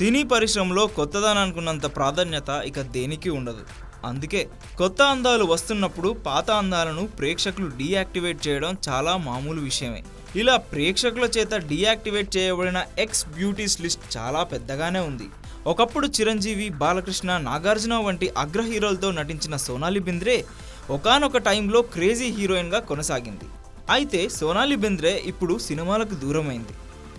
సినీ పరిశ్రమలో కొత్తదనానికి అనుకున్నంత ప్రాధాన్యత ఇక దేనికి ఉండదు. అందుకే కొత్త అందాలు వస్తున్నప్పుడు పాత అందాలను ప్రేక్షకులు డీయాక్టివేట్ చేయడం చాలా మామూలు విషయమే. ఇలా ప్రేక్షకుల చేత డీయాక్టివేట్ చేయబడిన ఎక్స్ బ్యూటీస్ లిస్ట్ చాలా పెద్దగానే ఉంది. ఒకప్పుడు చిరంజీవి బాలకృష్ణ నాగార్జున వంటి అగ్ర హీరోలతో నటించిన సోనాలి బింద్రే ఒకానొక టైంలో క్రేజీ హీరోయిన్గా కొనసాగింది. అయితే సోనాలి బింద్రే ఇప్పుడు సినిమాలకు దూరమైంది.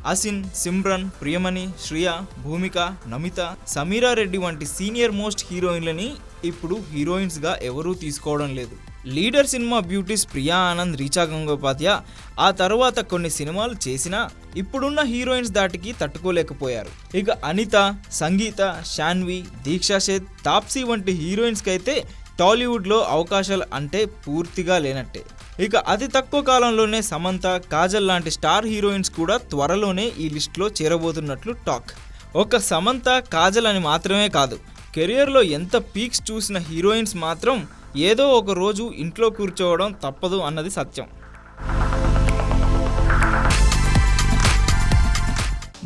అసిన్ సిమ్రన్ ప్రియమణి శ్రియ భూమిక నమిత సమీరా రెడ్డి వంటి సీనియర్ మోస్ట్ హీరోయిన్లని ఇప్పుడు హీరోయిన్స్గా ఎవరూ తీసుకోవడం లేదు. Leader cinema beauties Priya Anand Richa Gangopadhyay ఆ తర్వాత కొన్ని సినిమాలు చేసినా ఇప్పుడున్న హీరోయిన్స్ దాటికి తట్టుకోలేకపోయారు. ఇక అనిత సంగీత శాన్వి దీక్షాషేత్ తాప్సీ వంటి హీరోయిన్స్కి అయితే టాలీవుడ్లో అవకాశాలు అంటే పూర్తిగా లేనట్టే. ఇక అతి తక్కువ కాలంలోనే సమంత కాజల్ లాంటి స్టార్ హీరోయిన్స్ కూడా త్వరలోనే ఈ లిస్ట్లో చేరబోతున్నట్లు టాక్. ఒక సమంత కాజల్ అని మాత్రమే కాదు కెరియర్లో ఎంత పీక్స్ చూసిన హీరోయిన్స్ మాత్రం ఏదో ఒక రోజు ఇంట్లో కూర్చోవడం తప్పదు అన్నది సత్యం.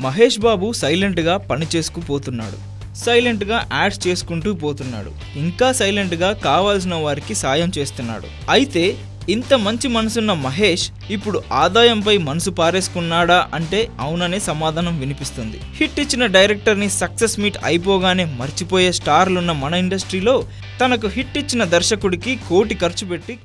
మహేష్ బాబు సైలెంట్గా పని చేసుకుపోతున్నాడు. సైలెంట్గా యాడ్స్ చేసుకుంటూ పోతున్నాడు. ఇంకా సైలెంట్గా కావాల్సిన వారికి సాయం చేస్తున్నాడు. అయితే ఇంత మంచి మనసున్న మహేష్ ఇప్పుడు ఆదాయంపై మనసు పారేసుకున్నాడా అంటే అవుననే సమాధానం వినిపిస్తుంది. హిట్ ఇచ్చిన డైరెక్టర్ని సక్సెస్ మీట్ అయిపోగానే మర్చిపోయే స్టార్లున్న మన ఇండస్ట్రీలో తనకు హిట్ ఇచ్చిన దర్శకుడికి కోటి ఖర్చు పెట్టి